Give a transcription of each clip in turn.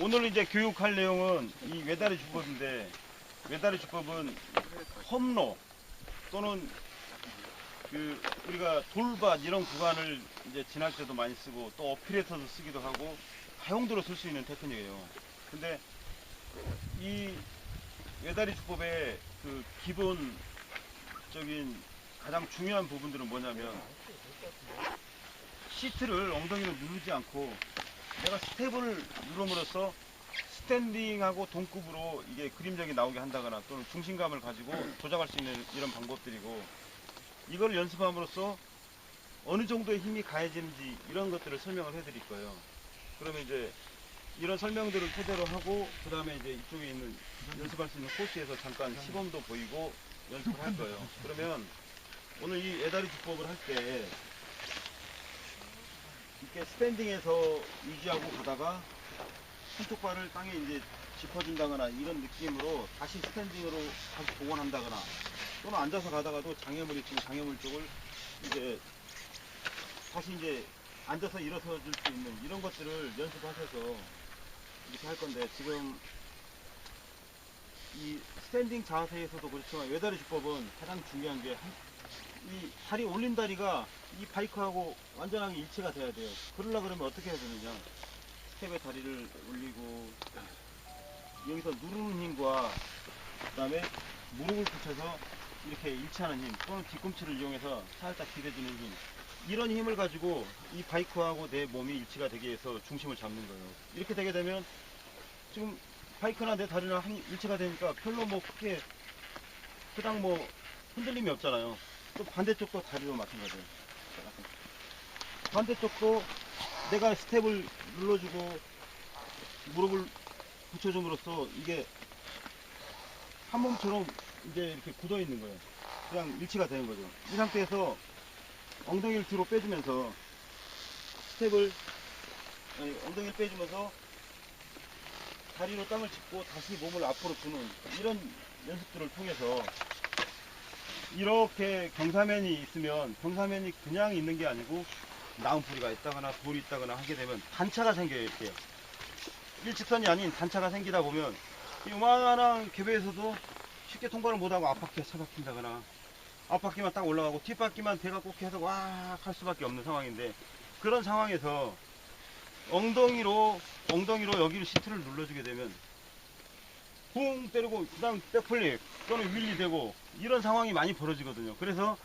오늘 이제 교육할 내용은 이 외다리 주법인데 외다리 주법은 험로 또는 그 우리가 돌밭 이런 구간을 이제 지날 때도 많이 쓰고 또 어필에서도 쓰기도 하고 다용도로 쓸 수 있는 테크닉이에요. 근데 이 외다리 주법의 그 기본적인 가장 중요한 부분들은 뭐냐면 시트를 엉덩이로 누르지 않고 내가 스텝을 누름으로써 스탠딩하고 동급으로 이게 그림력이 나오게 한다거나 또는 중심감을 가지고 조작할 수 있는 이런 방법들이고 이걸 연습함으로써 어느 정도의 힘이 가해지는지 이런 것들을 설명을 해드릴 거예요. 그러면 이제 이런 설명들을 토대로 하고 그 다음에 이제 이쪽에 있는 연습할 수 있는 코스에서 잠깐 시범도 보이고 연습을 할 거예요. 그러면 오늘 이 애다리 주법을 할 때 이렇게 스탠딩에서 유지하고 가다가 한쪽 발을 땅에 이제 짚어준다거나 이런 느낌으로 다시 스탠딩으로 다시 복원한다거나 또는 앉아서 가다가도 장애물이 있으면 장애물 쪽을 이제 다시 이제 앉아서 일어서 줄 수 있는 이런 것들을 연습하셔서 이렇게 할 건데 지금 이 스탠딩 자세에서도 그렇지만 외다리 주법은 가장 중요한 게 이 다리 올린 다리가 이 바이크하고 완전하게 일치가 돼야 돼요. 그러려 그러면 어떻게 해야 되느냐? 스텝에 다리를 올리고 여기서 누르는 힘과 그 다음에 무릎을 붙여서 이렇게 일치하는 힘 또는 뒤꿈치를 이용해서 살짝 기대주는 힘 이런 힘을 가지고 이 바이크하고 내 몸이 일치가 되기 위해서 중심을 잡는 거예요. 이렇게 되게 되면 지금 바이크나 내 다리랑 한- 일치가 되니까 별로 뭐 크게 그닥 뭐 흔들림이 없잖아요. 또 반대쪽도 다리로 마찬가지예요. 반대쪽도 내가 스텝을 눌러주고 무릎을 붙여줌으로써 이게 한 몸처럼 이제 이렇게 굳어 있는 거예요. 그냥 일치가 되는 거죠. 이 상태에서 엉덩이를 뒤로 빼주면서 스텝을 아니, 엉덩이를 빼주면서 다리로 땅을 짚고 다시 몸을 앞으로 주는 이런 연습들을 통해서 이렇게 경사면이 있으면 경사면이 그냥 있는 게 아니고 나무뿌리가 있다거나 돌이 있다거나 하게 되면 단차가 생겨요 이렇게 일직선이 아닌 단차가 생기다 보면 이 요만한 궤배에서도 쉽게 통과를 못하고 앞바퀴가 차박힌다거나 앞바퀴만 딱 올라가고 뒷바퀴만 대가 꼭 해서 와할 수밖에 없는 상황인데 그런 상황에서 엉덩이로 엉덩이로 여기를 시트를 눌러주게 되면 붕 때리고 그다음 백플립 또는 윌리 되고 이런 상황이 많이 벌어지거든요. 그래서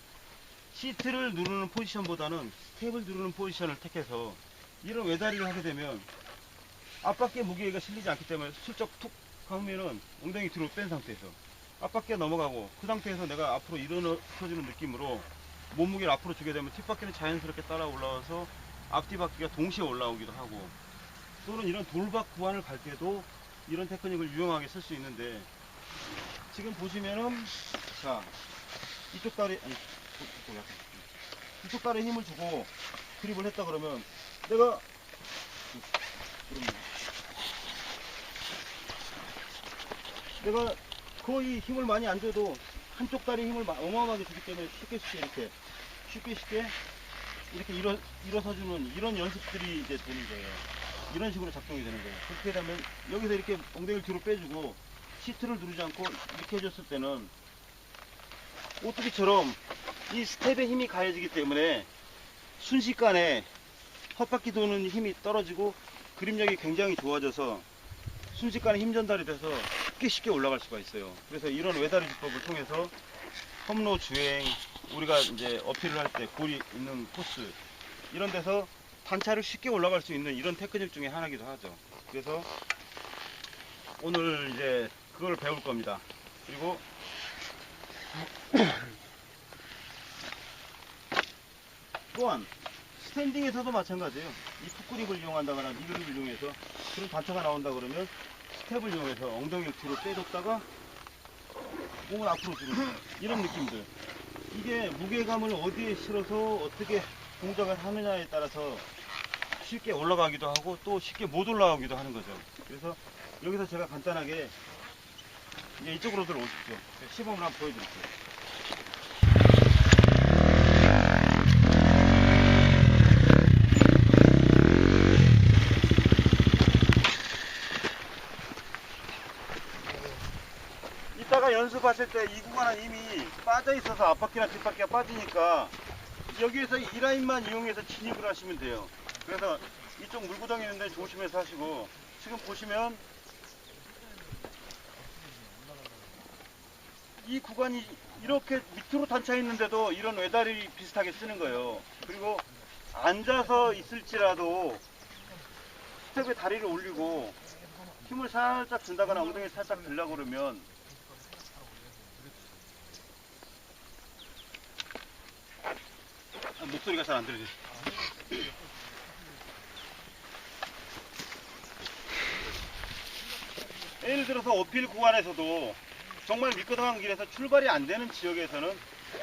시트를 누르는 포지션보다는 스텝을 누르는 포지션을 택해서 이런 외다리를 하게 되면 앞바퀴 무게가 실리지 않기 때문에 슬쩍 툭 하면은 엉덩이 뒤로 뺀 상태에서 앞바퀴가 넘어가고 그 상태에서 내가 앞으로 일어서주는 느낌으로 몸무게를 앞으로 주게 되면 뒷바퀴는 자연스럽게 따라 올라와서 앞뒤 바퀴가 동시에 올라오기도 하고 또는 이런 돌박 구간을 갈 때도 이런 테크닉을 유용하게 쓸 수 있는데 지금 보시면은 자 이쪽 다리 아니 이쪽, 다리에 힘을 주고 그립을 했다 그러면 내가 내가 거의 힘을 많이 안 줘도 한쪽 다리 힘을 마- 어마어마하게 주기 때문에 쉽게 쉽게 이렇게 쉽게 쉽게 이렇게 일어, 일어서주는 이런 연습들이 이제 되는 거예요. 이런 식으로 작동이 되는 거예요. 그렇게 되면 여기서 이렇게 엉덩이를 뒤로 빼주고 시트를 누르지 않고 이렇게 해줬을 때는 오뚜기처럼 이 스텝에 힘이 가해지기 때문에 순식간에 헛바퀴 도는 힘이 떨어지고 그림력이 굉장히 좋아져서 순식간에 힘 전달이 돼서 쉽게 쉽게 올라갈 수가 있어요. 그래서 이런 외다리 기법을 통해서 험로 주행 우리가 이제 어필을 할 때 골이 있는 코스 이런 데서 단차를 쉽게 올라갈 수 있는 이런 테크닉 중에 하나이기도 하죠. 그래서 오늘 이제 그걸 배울 겁니다. 그리고 또한 스탠딩에서도 마찬가지예요. 이 풋그립을 이용한다거나 미그립을 이용해서 그런 단차가 나온다 그러면 스텝을 이용해서 엉덩이를 뒤로 빼줬다가 몸을 앞으로 주는. 이런 느낌들. 이게 무게감을 어디에 실어서 어떻게 동작을 하느냐에 따라서 쉽게 올라가기도 하고 또 쉽게 못 올라가기도 하는 거죠. 그래서 여기서 제가 간단하게 이제 이쪽으로 들어오십시오. 시범을 한번 보여드릴게요. 봤을 때이 구간은 이미 빠져 있어서 앞바퀴나 뒷바퀴가 빠지니까 여기에서 이 라인만 이용해서 진입을 하시면 돼요. 그래서 이쪽 물구덩이 있는데 조심해서 하시고 지금 보시면 이 구간이 이렇게 밑으로 단차 있는데도 이런 외다리 비슷하게 쓰는 거예요. 그리고 앉아서 있을지라도 스텝에 다리를 올리고 힘을 살짝 준다거나 엉덩이 살짝 들려고 그러면 아, 목소리가 잘 안 들리지. 예를 들어서 어필 구간에서도 정말 미끄덩한 길에서 출발이 안 되는 지역에서는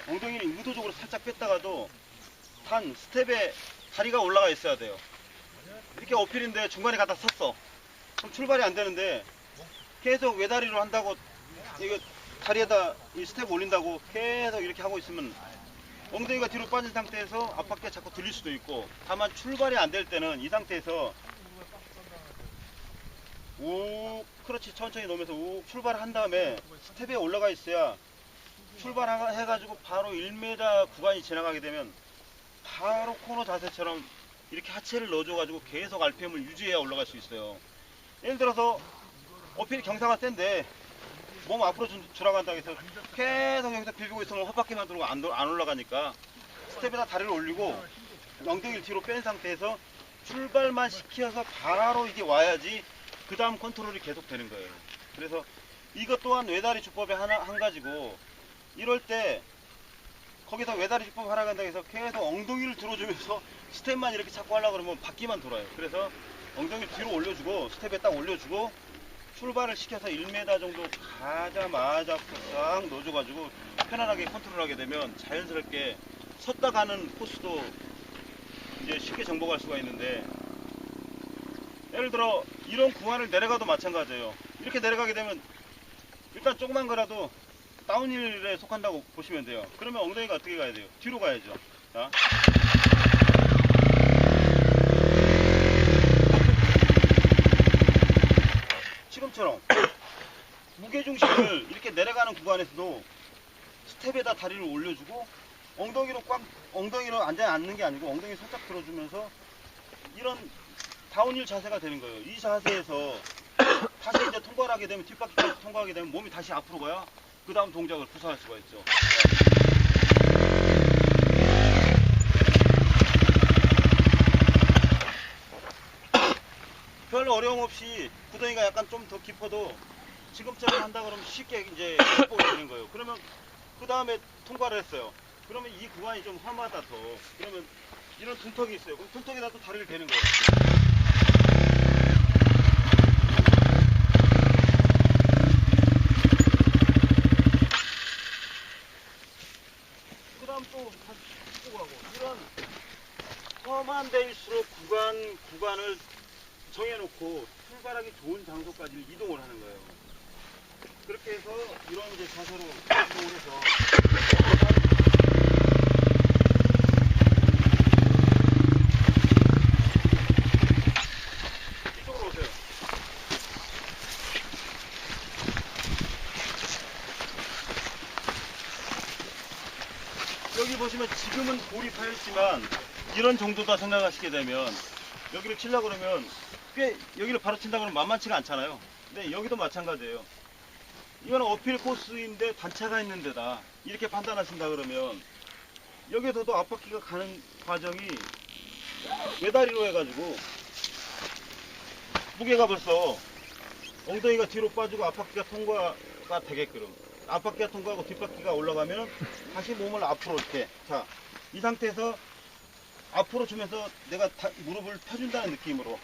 엉덩이를 의도적으로 살짝 뺐다가도 단 스텝에 다리가 올라가 있어야 돼요. 이렇게 어필인데 중간에 갖다 섰어. 그럼 출발이 안 되는데 계속 외다리로 한다고 이거 다리에다 이 스텝 올린다고 계속 이렇게 하고 있으면 엉덩이가 뒤로 빠진 상태에서 앞바퀴가 자꾸 들릴 수도 있고 다만 출발이 안 될 때는 이 상태에서 우 그렇지 천천히 놓으면서 우 출발한 다음에 스텝에 올라가 있어야 출발해가지고 바로 1m 구간이 지나가게 되면 바로 코너 자세처럼 이렇게 하체를 넣어줘가지고 계속 RPM을 유지해야 올라갈 수 있어요. 예를 들어서 어필이 경사가 센데 몸 앞으로 주- 줄어간다고 해서 계속 여기서 빌고 있으면 헛바퀴만 돌고 안, 도- 안 올라가니까 스텝에다 다리를 올리고 엉덩이를 뒤로 뺀 상태에서 출발만 시켜서 바로 이게 와야지 그 다음 컨트롤이 계속 되는 거예요. 그래서 이것 또한 외다리 주법의 하나, 한 가지고 이럴 때 거기서 외다리 주법 하나 간다고 해서 계속 엉덩이를 들어주면서 스텝만 이렇게 자꾸 하려고 그러면 바퀴만 돌아요. 그래서 엉덩이 뒤로 올려주고 스텝에 딱 올려주고 출발을 시켜서 1m 정도 가자마자 딱 넣어줘가지고 편안하게 컨트롤하게 되면 자연스럽게 섰다 가는 코스도 이제 쉽게 정복할 수가 있는데 예를 들어 이런 구간을 내려가도 마찬가지예요. 이렇게 내려가게 되면 일단 조그만 거라도 다운힐에 속한다고 보시면 돼요. 그러면 엉덩이가 어떻게 가야 돼요? 뒤로 가야죠. 자. 지금처럼 무게중심을 이렇게 내려가는 구간에서도 스텝에다 다리를 올려주고 엉덩이로 꽉 엉덩이로 앉아 앉는 게 아니고 엉덩이 살짝 들어주면서 이런 다운힐 자세가 되는 거예요. 이 자세에서 다시 이제 통과를 하게 되면 뒷바퀴까지 통과하게 되면 몸이 다시 앞으로 가야 그 다음 동작을 구사할 수가 있죠. 별 어려움 없이 구덩이가 약간 좀 더 깊어도 지금처럼 한다 그러면 쉽게 이제 극복이 되는 거예요. 그러면 그 다음에 통과를 했어요. 그러면 이 구간이 좀 험하다 더. 그러면 이런 둔턱이 있어요. 그럼 둔턱에다 또 다리를 대는 거예요. 그 다음 또 다시 쭉 가고 이런 험한 데일수록 구간 구간을 정해놓고 출발하기 좋은 장소까지 이동을 하는 거예요. 그렇게 해서 이런 이제 자세로 이동을 해서. 여기 보시면 지금은 돌이 파였지만 이런 정도다 생각하시게 되면 여기를 치려고 그러면 꽤 여기를 바로 친다 그러면 만만치가 않잖아요. 근데 여기도 마찬가지예요. 이거는 어필 코스인데 단차가 있는 데다 이렇게 판단하신다 그러면 여기서도 앞바퀴가 가는 과정이 외다리로 해가지고 무게가 벌써 엉덩이가 뒤로 빠지고 앞바퀴가 통과가 되게끔 앞바퀴가 통과하고 뒷바퀴가 올라가면 다시 몸을 앞으로 이렇게 자 이 상태에서 앞으로 주면서 내가 다- 무릎을 펴준다는 느낌으로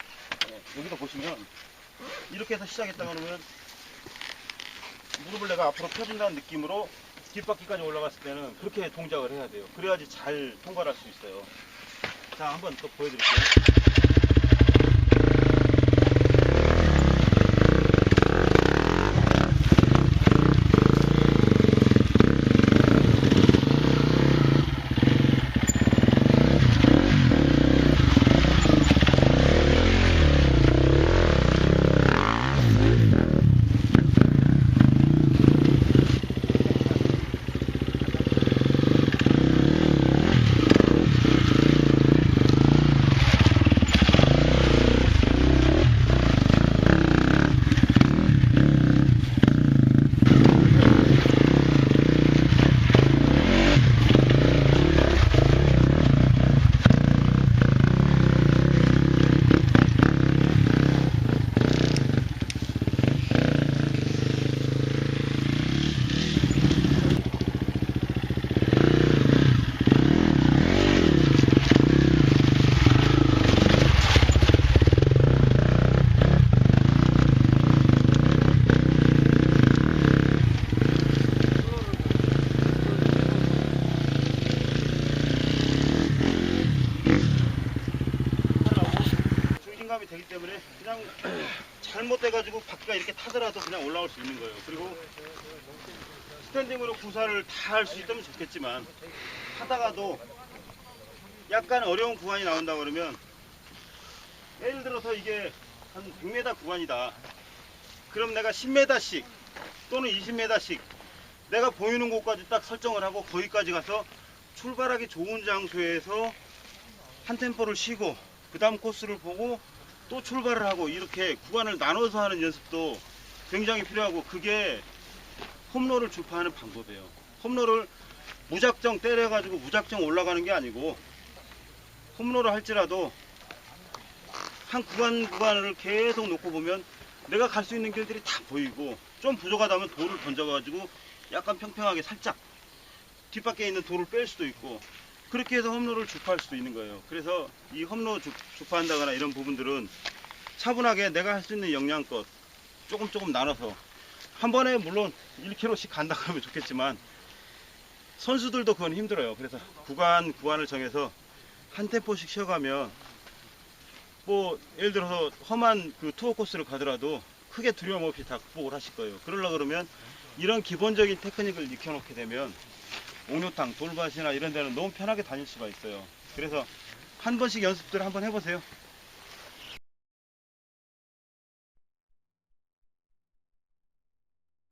예, 여기도 보시면 이렇게 해서 시작했다 그러면 무릎을 내가 앞으로 펴준다는 느낌으로 뒷바퀴까지 올라갔을 때는 그렇게 동작을 해야 돼요. 그래야지 잘 통과할 수 있어요. 자, 한번 또 보여드릴게요. 되기 때문에 그냥 잘못돼가지고 바퀴가 이렇게 타더라도 그냥 올라올 수 있는 거예요. 그리고 스탠딩으로 구사를 다 할 수 있다면 좋겠지만 하다가도 약간 어려운 구간이 나온다 그러면 예를 들어서 이게 한 100m 구간이다. 그럼 내가 10m씩 또는 20m씩 내가 보이는 곳까지 딱 설정을 하고 거기까지 가서 출발하기 좋은 장소에서 한 템포를 쉬고 그 다음 코스를 보고 또 출발을 하고 이렇게 구간을 나눠서 하는 연습도 굉장히 필요하고 그게 홈런을 주파하는 방법이에요. 홈런을 무작정 때려가지고 무작정 올라가는 게 아니고 홈런을 할지라도 한 구간 구간을 계속 놓고 보면 내가 갈 수 있는 길들이 다 보이고 좀 부족하다면 돌을 던져가지고 약간 평평하게 살짝 뒷바퀴에 있는 돌을 뺄 수도 있고 그렇게 해서 홈런을 주파할 수도 있는 거예요. 그래서 이 홈런 주, 주파한다거나 이런 부분들은 차분하게 내가 할 수 있는 영양껏 조금 조금 나눠서 한 번에 물론 1km씩 간다 그러면 좋겠지만 선수들도 그건 힘들어요. 그래서 구간 구간을 정해서 한 템포씩 쉬어가면 뭐 예를 들어서 험한 그 투어 코스를 가더라도 크게 두려움 없이 다 극복을 하실 거예요. 그러려 그러면 이런 기본적인 테크닉을 익혀놓게 되면 옥류탕, 돌밭이나 이런 데는 너무 편하게 다닐 수가 있어요. 그래서 한 번씩 연습들 한번 해보세요.